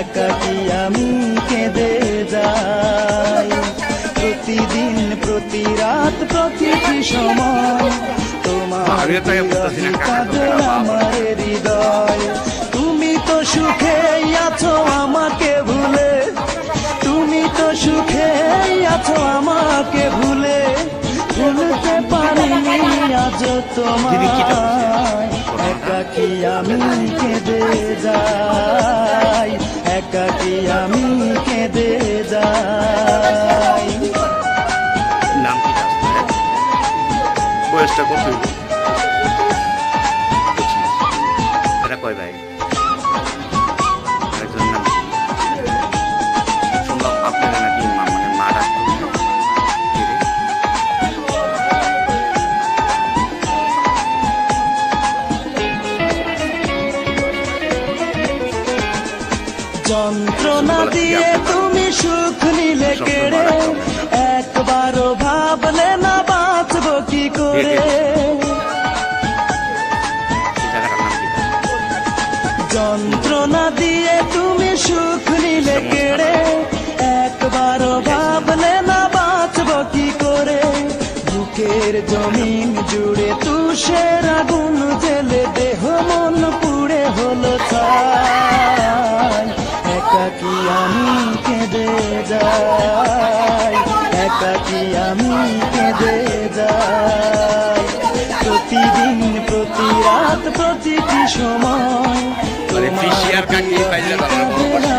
একাকি আমি কেঁদে যাই প্রতিদিন প্রতি সময় তোমার কাঁদে হৃদয় তুমি তো সুখে আছো আমাকে ভুলে তুমি তো সুখে আছো আমাকে ভুলে ভুলতে পারিনি আজ তোমার একাকি আমি কেঁদে যাই? একাকি আমি কেঁদে যাই? নাম কি? বয়সটা কত? এটা কয় ভাই? যন্ত্রণা দিয়ে তুমি সুখ নিলে কেড়ে একবারও ভাবলে না বাঁচবো কি করে? যন্ত্রণা দিয়ে তুমি সুখ নিলে কেড়ে একবারও ভাবলে না বাঁচবো কি করে? বুকের জমিন জুড়ে তুষের আগুন জেলে দেহ মন একাকি আমি কেঁদে যাই একাকি আমি কেঁদে যাই প্রতিদিন প্রতি রাত প্রতিটি সময়।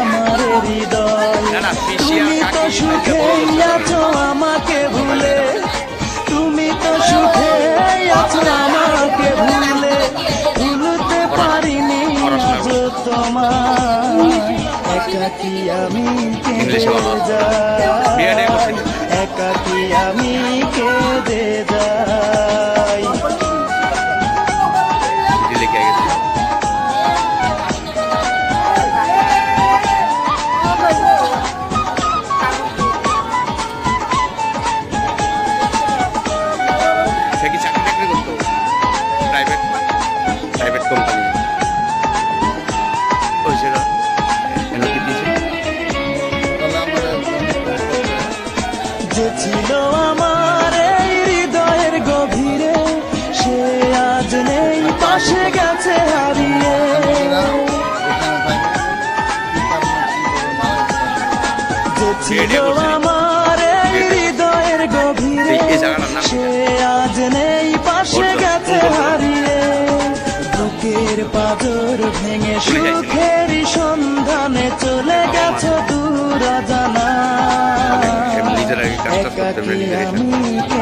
আমার হৃদয় তুমি তো কাকি সুখে পাইলে বড় করছে। আছো আমাকে ভুলে একাকি আমি কেঁদে। যাই একাকি আমি কেঁদে যাই যে ছিল আমার এই হৃদয়ের গভীরে। সে আজ নেই পাশে গেছে হারিয়ে। ছিল আমার এই হৃদয়ের গভীরে? সে আজ নেই পাশে গেছে। হারিয়ে। বুকের পাজর ভেঙে সুখের সন্ধানে চলে গেছে দূর এমনি Out of the